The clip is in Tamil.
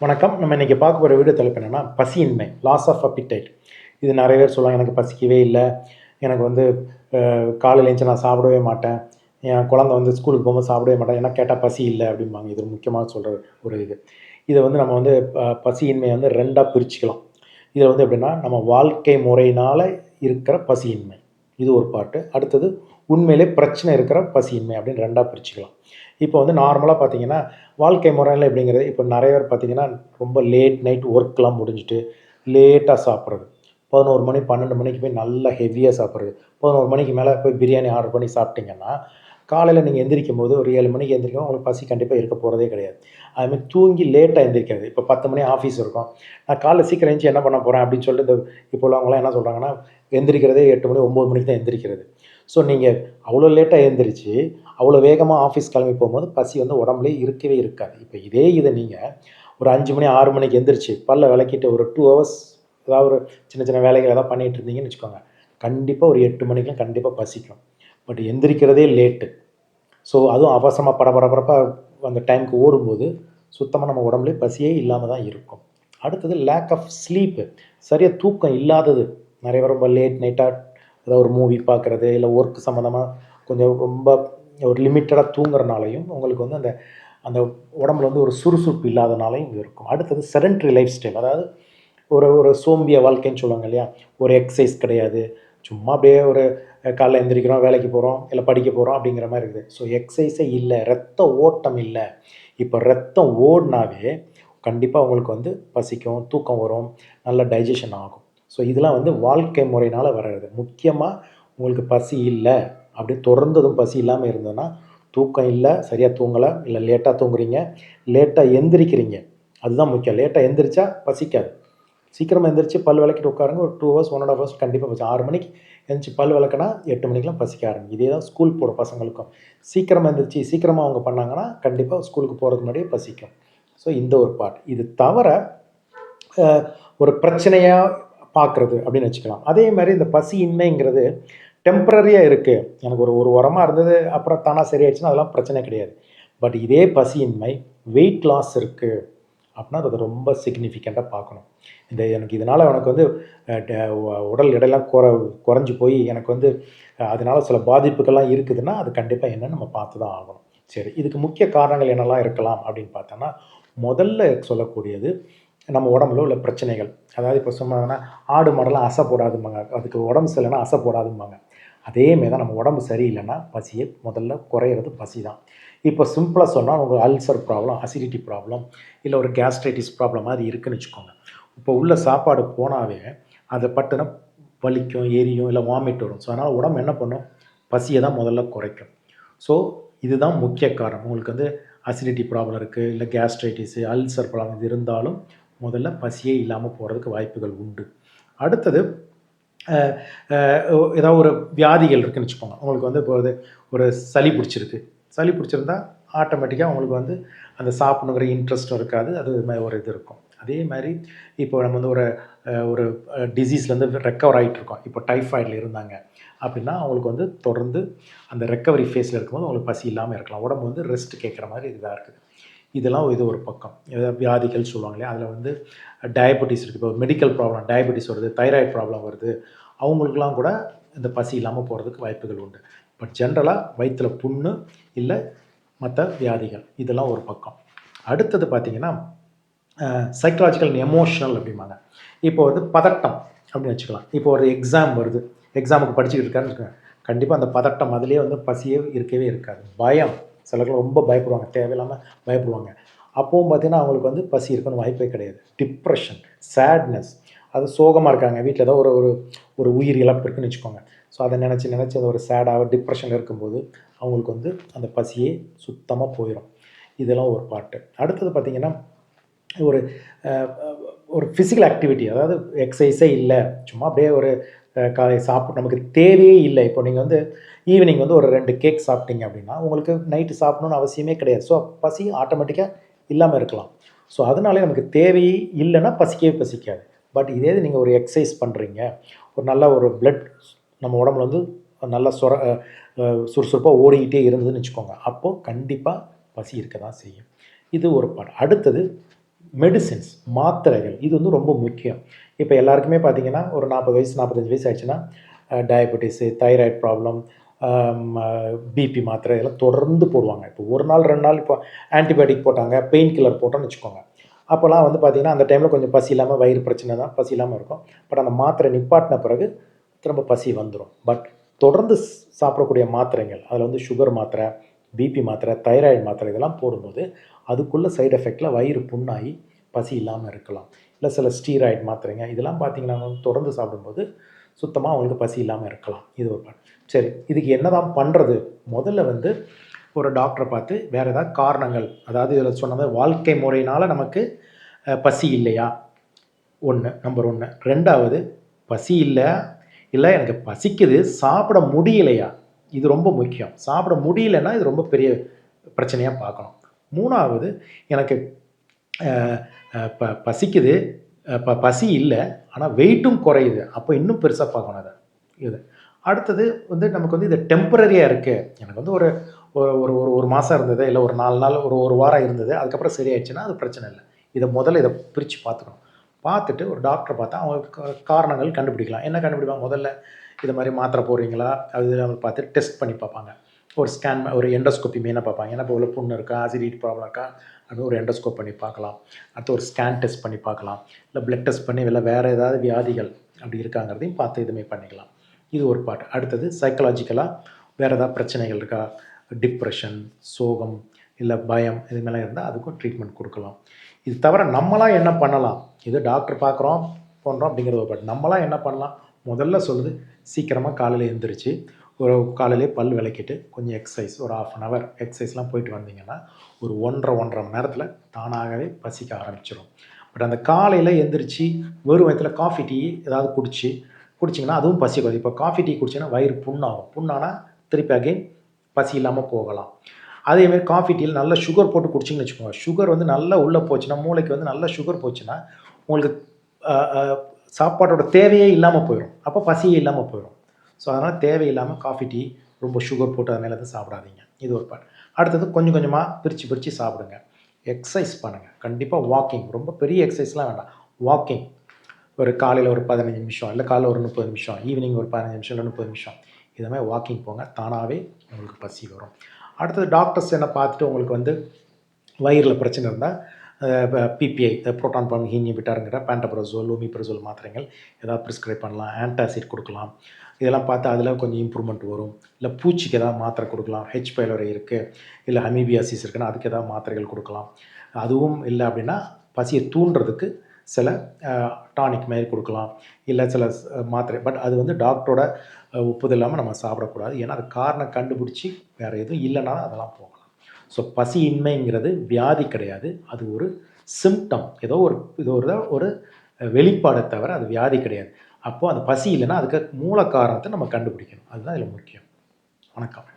வணக்கம். நம்ம இன்றைக்கி பார்க்க போகிற வீடியோ தலைப்பு என்னென்னா பசியின்மை லாஸ் ஆஃப் அப்பிடைட் இது நிறைய பேர் சொல்லுவாங்க எனக்கு பசிக்கவே இல்லை. எனக்கு வந்து காலையில் காலையில எழுந்துச்சு நான் சாப்பிடவே மாட்டேன். என் குழந்தை வந்து ஸ்கூலுக்கு போகும்போது சாப்பிடவே மாட்டேன். ஏன்னா கேட்டால் பசி இல்லை அப்படிம்பாங்க. இது ஒரு முக்கியமாக சொல்கிற ஒரு இது. இதை வந்து நம்ம வந்து ப- பசியின்மையை வந்து ரெண்டாக பிரிச்சுக்கலாம். இதில் வந்து எப்படின்னா நம்ம வாழ்க்கை முறையினால் இருக்கிற பசியின்மை. இது ஒரு பாட்டு. அடுத்தது உண்மையிலே பிரச்சனை இருக்கிற பசியின்மை அப்படின்னு ரெண்டாக பிரிச்சுக்கலாம். இப்போ வந்து நார்மலாக பார்த்தீங்கன்னா வாழ்க்கை முறையில் எப்படிங்கிறது இப்போ நிறைய பேர் பார்த்தீங்கன்னா ரொம்ப லேட் நைட் ஒர்க்லாம் முடிஞ்சுட்டு லேட்டாக சாப்பிட்றது. பதினோரு மணி பன்னெண்டு மணிக்கு போய் நல்லா ஹெவியாக சாப்பிட்றது. பதினோரு மணிக்கு மேலே போய் பிரியாணி ஆர்டர் பண்ணி சாப்பிட்டீங்கன்னா காலையில் நீங்கள் எந்திரிக்கும் போது ஒரு ஏழு மணிக்கு எந்திரிக்கும் உங்களுக்கு பசி கண்டிப்பாக இருக்க போகிறதே கிடையாது. அதுமாதிரி தூங்கி லேட்டாக எந்திரிக்கிறது. இப்போ பத்து மணி ஆஃபீஸ் இருக்கும். நான் காலைல சீக்கிரம் எழுந்துச்சி என்ன பண்ண போகிறேன் அப்படின்னு சொல்லிட்டு இந்த இப்போ உள்ளவங்களாம் என்ன சொல்கிறாங்கன்னா எந்திரிக்கிறதே எட்டு மணி ஒம்பது மணிக்கு தான் எந்திரிக்கிறது. ஸோ நீங்கள் அவ்வளோ லேட்டாக எழுந்திரிச்சு அவ்வளோ வேகமாக ஆஃபீஸ் கிளம்பி போகும்போது பசி வந்து உடம்புலே இருக்கவே இருக்காது. இப்போ இதே இதை நீங்கள் ஒரு அஞ்சு மணி ஆறு மணிக்கு எந்திரிச்சு பல்ல விளக்கிட்டு ஒரு டூ ஹவர்ஸ் ஏதாவது ஒரு சின்ன சின்ன வேலைகள் ஏதாவது பண்ணிகிட்டு இருந்தீங்கன்னு வச்சுக்கோங்க கண்டிப்பாக ஒரு எட்டு மணிக்கெலாம் கண்டிப்பாக பசிக்கும். பட் எந்திரிக்கிறதே லேட்டு ஸோ அதுவும் அவசரமாக படபரபரப்பாக அந்த டைமுக்கு ஓடும்போது சுத்தமாக நம்ம உடம்புலே பசியே இல்லாமல் தான் இருக்கும். அடுத்தது லேக் ஆஃப் ஸ்லீப்பு சரியாக தூக்கம் இல்லாதது. நிறைய பேர் ரொம்ப லேட் நைட்டாக ஏதாவது ஒரு மூவி பார்க்குறது இல்லை ஒர்க் சம்மந்தமாக கொஞ்சம் ரொம்ப ஒரு லிமிட்டடாக தூங்குறனாலையும் உங்களுக்கு வந்து அந்த அந்த உடம்புல வந்து ஒரு சுறுசுறுப்பு இல்லாதனாலையும் இருக்கும். அடுத்தது செடன்ட்ரி லைஃப் ஸ்டைல் அதாவது ஒரு ஒரு சோம்பிய வாழ்க்கைன்னு சொல்லுவாங்க இல்லையா? ஒரு எக்ஸசைஸ் கிடையாது. சும்மா அப்படியே ஒரு காலைல எந்திரிக்கிறோம் வேலைக்கு போகிறோம் இல்லை படிக்க போகிறோம் அப்படிங்கிற மாதிரி இருக்குது. ஸோ எக்ஸசைஸே இல்லை ரத்த ஓட்டம் இல்லை. இப்போ ரத்தம் ஓடினாவே கண்டிப்பாக உங்களுக்கு வந்து பசிக்கும் தூக்கம் வரும் நல்ல டைஜஷன் ஆகும். ஸோ இதெல்லாம் வந்து வாழ்க்கை முறையினால் வர்றது. முக்கியமாக உங்களுக்கு பசி இல்லை அப்படி தொடர்ந்ததும் பசி இல்லாமல் இருந்ததுன்னா தூக்கம் இல்லை சரியாக தூங்கலை இல்லை லேட்டாக தூங்குறீங்க லேட்டாக எந்திரிக்கிறீங்க. அதுதான் முக்கியம். லேட்டாக எந்திரிச்சா பசிக்காது. சீக்கிரமாக எந்திரிச்சு பல் விளக்கிட்டு உட்காருங்க. ஒரு two hours one and hours கண்டிப்பாக பசி. ஆறு மணிக்கு எழுந்திரிச்சி பல் விளக்குனா எட்டு மணிக்கெலாம் பசிக்க ஆரம்பிக்கும். இதே தான் ஸ்கூல் போகிற பசங்களுக்கும். சீக்கிரமாக எந்திரிச்சு சீக்கிரமாக அவங்க பண்ணாங்கன்னா கண்டிப்பாக ஸ்கூலுக்கு போகிறதுக்கு முன்னாடியே பசிக்கும். ஸோ இந்த ஒரு பார்ட் இது தவிர ஒரு பிரச்சனையாக பார்க்குறது அப்படின்னு வச்சுக்கலாம். அதே மாதிரி இந்த பசியின்மைங்கிறது டெம்பரரியாக இருக்குது எனக்கு ஒரு ஒரு உரமாக இருந்தது அப்புறம் தானாக சரியாயிடுச்சுன்னா அதெல்லாம் பிரச்சனை கிடையாது. பட் இதே பசியின்மை வெயிட் லாஸ் இருக்குது அப்படின்னா அது ரொம்ப சிக்னிஃபிகண்ட்டாக பார்க்கணும். இந்த எனக்கு இதனால் எனக்கு வந்து உடல் எடையெல்லாம் குற குறைஞ்சி போய் எனக்கு வந்து அதனால் சில பாதிப்புகள்லாம் இருக்குதுன்னா அது கண்டிப்பாக என்னன்னு நம்ம பார்த்து தான் ஆகணும். சரி இதுக்கு முக்கிய காரணங்கள் என்னெல்லாம் இருக்கலாம் அப்படின்னு பார்த்தோன்னா முதல்ல சொல்லக்கூடியது நம்ம உடம்புல உள்ள பிரச்சனைகள். அதாவது இப்போ சொன்னாங்கன்னா ஆடு மாடெல்லாம் அசை போடாதும்பாங்க. அதுக்கு உடம்பு சரியில்லைன்னா அசை போடாதும்பாங்க. அதே மாதிரி தான் நம்ம உடம்பு சரியில்லைன்னா பசியை முதல்ல குறையிறது பசி தான் இப்போ சிம்பிளாக சொன்னால் உங்களுக்கு அல்சர் ப்ராப்ளம் அசிடிட்டி ப்ராப்ளம் இல்லை ஒரு கேஸ்ட்ரைட்டிஸ் ப்ராப்ளம் மாதிரி இருக்குன்னு வச்சுக்கோங்க. இப்போ உள்ள சாப்பாடு போனாவே அதை பட்டுனா வலிக்கும் எரியும் இல்லை வாமிட் வரும். ஸோ அதனால் உடம்பு என்ன பண்ணும்? பசியை தான் முதல்ல குறைக்கும். ஸோ இதுதான் முக்கிய காரணம். உங்களுக்கு வந்து அசிடிட்டி ப்ராப்ளம் இருக்குது இல்லை கேஸ்ட்ரைட்டிஸு அல்சர் ப்ராப்ளம் இது இருந்தாலும் முதல்ல பசியே இல்லாமல் போகிறதுக்கு வாய்ப்புகள் உண்டு. அடுத்தது ஏதாவது ஒரு வியாதிகள் இருக்குன்னு வச்சுக்கோங்க. உங்களுக்கு வந்து இப்போ ஒரு- ஒரு சளி பிடிச்சிருக்கு. சளி பிடிச்சிருந்தா ஆட்டோமேட்டிக்காக உங்களுக்கு வந்து அந்த சாப்பிடணுங்கிற இன்ட்ரெஸ்ட்டும் இருக்காது. அது மாதிரி ஒரு இது இருக்கும். அதே மாதிரி இப்போ நம்ம வந்து ஒரு ஒரு டிசீஸ்லேருந்து ரெக்கவர் ஆகிட்டு இருக்கோம் இப்போ டைஃபாய்டில் இருந்தாங்க. அப்படின்னா அவங்களுக்கு வந்து தொடர்ந்து அந்த ரெக்கவரி ஃபேஸில் இருக்கும்போது அவங்களுக்கு பசி இல்லாமல் இருக்கலாம். உடம்பு வந்து ரெஸ்ட் கேட்குற மாதிரி இதாக இருக்குது. இதெல்லாம் இது ஒரு பக்கம். வியாதிகள் சொல்லுவாங்க இல்லையா அதில் வந்து டயபெட்டிஸ் இருக்குது இப்போ மெடிக்கல் ப்ராப்ளம் டயபெட்டிஸ் வருது தைராய்டு ப்ராப்ளம் வருது. அவங்களுக்குலாம் கூட இந்த பசி இல்லாமல் போகிறதுக்கு வாய்ப்புகள் உண்டு. பட் ஜென்ரலாக வயிற்றில் புண்ணு இல்லை மற்ற வியாதிகள் இதெல்லாம் ஒரு பக்கம். அடுத்தது பார்த்திங்கன்னா சைக்கலாஜிக்கல் எமோஷனல் அப்படிம்பாங்க. இப்போ வந்து பதட்டம் அப்படின்னு வச்சுக்கலாம். இப்போ ஒரு எக்ஸாம் வருது. எக்ஸாமுக்கு படிச்சுக்கிட்டு இருக்காருன்னு கண்டிப்பாக அந்த பதட்டம் அதுலேயே வந்து பசியே இருக்கவே இருக்காது. பயம் சிலர்கள் ரொம்ப பயப்படுவாங்க தேவையில்லாமல் பயப்படுவாங்க. அப்பவும் பார்த்தீங்கன்னா அவங்களுக்கு வந்து பசி இருக்குன்னு வாய்ப்பே கிடையாது. டிப்ரெஷன் சேட்னஸ் அது சோகமாக இருக்காங்க. வீட்டில் ஏதோ ஒரு ஒரு ஒரு உயிர் இழப்பு இருக்குன்னு வச்சுக்கோங்க. ஸோ அதை நினச்சி நினச்சி அது ஒரு சேடாக டிப்ரெஷனில் இருக்கும்போது அவங்களுக்கு வந்து அந்த பசியே சுத்தமாக போயிடும் இதெல்லாம் ஒரு பாட்டு. அடுத்தது பார்த்திங்கன்னா ஒரு ஒரு ஃபிசிக்கல் ஆக்டிவிட்டி அதாவது எக்ஸசைஸே இல்லை. சும்மா அப்படியே ஒரு காலை சாப்பிட்டு நமக்கு தேவையே இல்லை. இப்போ நீங்கள் வந்து ஈவினிங் வந்து ஒரு ரெண்டு கேக் சாப்பிட்டீங்க அப்படின்னா உங்களுக்கு நைட்டு சாப்பிடணும்னு அவசியமே கிடையாது. ஸோ பசி ஆட்டோமேட்டிக்காக இல்லாமல் இருக்கலாம். ஸோ அதனாலே நமக்கு தேவையே இல்லைன்னா பசிக்கவே பசிக்காது. பட் இதே இது நீங்கள் ஒரு எக்ஸசைஸ் பண்ணுறீங்க ஒரு நல்ல ஒரு பிளட் நம்ம உடம்புல வந்து நல்லா சொர சுறுசுறுப்பாக ஓடிக்கிட்டே இருந்ததுன்னு வச்சுக்கோங்க. அப்போது கண்டிப்பாக பசி இருக்க தான் செய்யும். இது ஒரு பாட் அடுத்தது மெடிசின்ஸ் மாத்திரைகள் இது வந்து ரொம்ப முக்கியம். இப்போ எல்லாருக்குமே பார்த்தீங்கன்னா ஒரு நாற்பது வயசு நாற்பத்தஞ்சு வயசு ஆயிடுச்சுன்னா டயபெட்டிஸு தைராய்டு ப்ராப்ளம் பிபி மாத்திரை இதெல்லாம் தொடர்ந்து போடுவாங்க. இப்போ ஒரு நாள் ரெண்டு நாள் இப்போ ஆன்டிபயோட்டிக் போட்டாங்க பெயின் கில்லர் போட்டோம்னு வச்சுக்கோங்க. அப்போல்லாம் வந்து பார்த்திங்கன்னா அந்த டைமில் கொஞ்சம் பசி இல்லாமல் வயிறு பிரச்சனை தான் பசி இல்லாமல் இருக்கும். பட் அந்த மாத்திரை நிப்பாட்டின பிறகு திரும்ப பசி வந்துடும் பட் தொடர்ந்து சாப்பிடக்கூடிய மாத்திரைகள் அதில் வந்து சுகர் மாத்திரை பிபி மாத்திரை தைராய்டு மாத்திரை இதெல்லாம் போடும்போது அதுக்குள்ள சைடு எஃபெக்டில் வயிறு புண்ணாகி பசி இல்லாமல் இருக்கலாம். இல்லை சில ஸ்டீராய்டு மாத்திரைங்க இதெல்லாம் பார்த்தீங்கன்னா தொடர்ந்து சாப்பிடும்போது சுத்தமாக அவங்களுக்கு பசி இல்லாமல் இருக்கலாம். இது ஒரு சரி இதுக்கு என்னதான் பண்ணுறது முதல்ல வந்து ஒரு டாக்டரை பார்த்து வேறு ஏதாவது காரணங்கள் அதாவது இதில் சொன்னது வாழ்க்கை முறையினால் நமக்கு பசி இல்லையா? ஒன்று நம்பர் ஒன்று ரெண்டாவது பசி இல்லை இல்லை எனக்கு பசிக்குது சாப்பிட முடியலையா? இது ரொம்ப முக்கியம். சாப்பிட முடியலன்னா இது ரொம்ப பெரிய பிரச்சனையாக பார்க்கணும். மூணாவது எனக்கு ப பசிக்குது. ப பசி இல்லை. ஆனால் வெயிட்டும் குறையுது. அப்போ இன்னும் பெருசாக பார்க்கணும் அதை. இது. அடுத்தது வந்து நமக்கு வந்து இது டெம்பரரியாக இருக்குது எனக்கு வந்து ஒரு ஒரு ஒரு ஒரு ஒரு மாதம் இருந்தது. இல்லை ஒரு நாலு நாள் ஒரு ஒரு வாரம் இருந்தது. அதுக்கப்புறம் சரியாயிடுச்சுன்னா அது பிரச்சனை இல்லை. இதை முதல்ல இதை பிரித்து பார்த்துக்கணும். பார்த்துட்டு ஒரு டாக்டரை பார்த்தா அவங்களுக்கு காரணங்கள் கண்டுபிடிக்கலாம். என்ன கண்டுபிடிப்பாங்க? முதல்ல இது மாதிரி மாத்திரை போடுறீங்களா? அது அவங்க பார்த்து டெஸ்ட் பண்ணி பார்ப்பாங்க. ஒரு ஸ்கேன் ஒரு எண்டோஸ்கோப்பி மெயினாக பார்ப்பாங்க. ஏன்னா இப்போ உள்ள புண்ணு இருக்கா? ஆசிடிட் ப்ராப்ளம் இருக்கா? அப்படின்னு ஒரு எண்டோஸ்கோப் பண்ணி பார்க்கலாம். அடுத்து ஒரு ஸ்கேன் டெஸ்ட் பண்ணி பார்க்கலாம். இல்லை பிளட் டெஸ்ட் பண்ணி இல்லை வேறு ஏதாவது வியாதிகள் அப்படி இருக்காங்கிறதையும் பார்த்து இதுமே பண்ணிக்கலாம். இது ஒரு பாட்டு அடுத்தது சைக்கலாஜிக்கலாக வேறு ஏதாவது பிரச்சனைகள் இருக்கா? டிப்ரெஷன் சோகம் இல்லை பயம் இதுமாதிரிலாம் இருந்தால் அதுக்கும் ட்ரீட்மெண்ட் கொடுக்கலாம். இது தவிர நம்மளாம் என்ன பண்ணலாம்? இது டாக்டர் பார்க்குறோம் பண்ணுறோம் அப்படிங்கிறது ஒரு பாட்டு நம்மளாம் என்ன பண்ணலாம்? முதல்ல சொல்லுது சீக்கிரமாக காலையில் எழுந்திரிச்சு ஒரு காலையிலே பல் விளக்கிட்டு கொஞ்சம் எக்ஸசைஸ் ஒரு ஆஃப் அன் ஹவர் எக்ஸசைஸ்லாம் போயிட்டு வந்தீங்கன்னா ஒரு ஒன்றரை ஒன்றரை மணி நேரத்தில் தானாகவே பசிக்க ஆரம்பிச்சிடும் பட் அந்த காலையில் எந்திரிச்சு வெறும் வயிற்றுல காஃபி டீ ஏதாவது குடிச்சு குடிச்சிங்கன்னா அதுவும் பசி குறையும் இப்போ காஃபி டீ குடிச்சிங்கன்னா வயிறு புண்ணாகும். புண்ணானா திருப்பி அகைன் பசி இல்லாமல் போகலாம். அதேமாதிரி காஃபி டீயில் நல்ல சுகர் போட்டு குடிச்சிங்கன்னு வச்சுக்கோங்க. சுகர் வந்து நல்லா உள்ளே போச்சுன்னா மூளைக்கு வந்து நல்ல சுகர் போச்சுன்னா உங்களுக்கு சாப்பாட்டோட தேவையே இல்லாமல் போயிடும் அப்போ பசியே இல்லாமல் போயிடும் ஸோ அதனால் தேவையில்லாமல் காஃபி டீ ரொம்ப சுகர் போட்டு அது மேலே சாப்பிடாதீங்க. இது ஒரு பார்ட் அடுத்தது கொஞ்சம் கொஞ்சமாக பிரித்து பிரித்து சாப்பிடுங்க. எக்ஸசைஸ் பண்ணுங்கள் கண்டிப்பாக வாக்கிங் ரொம்ப பெரிய எக்ஸசைஸ்லாம் வேண்டாம். வாக்கிங் ஒரு காலையில் ஒரு பதினஞ்சு நிமிஷம் இல்லை காலையில் ஒரு முப்பது நிமிஷம் ஈவினிங் ஒரு பதினஞ்சு நிமிஷம் இல்லை முப்பது நிமிஷம். இது மாதிரி வாக்கிங் போங்க. தானாகவே உங்களுக்கு பசி வரும். அடுத்தது டாக்டர்ஸ் என்ன பார்த்துட்டு உங்களுக்கு வந்து வயிறில் பிரச்சனை இருந்தால் பிபிஐ ப்ரோட்டான் பம்ப் இன்ஹிபிட்டாருங்கிற பேண்டப்ரசோல் லூமிப்ரசோல் மாத்திரைகள் ஏதாவது ப்ரிஸ்கிரைப் பண்ணலாம் ஆன்டாசிட் கொடுக்கலாம். இதெல்லாம் பார்த்து அதில் கொஞ்சம் இம்ப்ரூவ்மெண்ட் வரும். இல்லை பூச்சிக்கு ஏதாவது மாத்திரை கொடுக்கலாம் ஹெச் பைலரை இருக்குது இல்லை ஹமீபியாசிஸ் இருக்குன்னா அதுக்கு ஏதாவது மாத்திரைகள் கொடுக்கலாம். அதுவும் இல்லை அப்படின்னா பசியை தூண்டுறதுக்கு சில டானிக் மாதிரி கொடுக்கலாம். இல்லை சில மாத்திரை பட் அது வந்து டாக்டரோட ஒப்புதல் இல்லாமல் நம்ம சாப்பிடக்கூடாது. ஏன்னா அது காரணம் கண்டுபிடிச்சி வேறு எதுவும் இல்லைன்னா அதெல்லாம் போகலாம். ஸோ பசியின்மைங்கிறது வியாதி கிடையாது. அது ஒரு சிம்டம் ஏதோ ஒரு இது ஒரு ஒரு வெளிப்பாடை தவிர அது வியாதி கிடையாது. அப்போது அந்த பசி இல்லைன்னா அதுக்கு மூல காரணத்தை நம்ம கண்டுபிடிக்கணும். அதுதான் இதில் முக்கியம். வணக்கம்.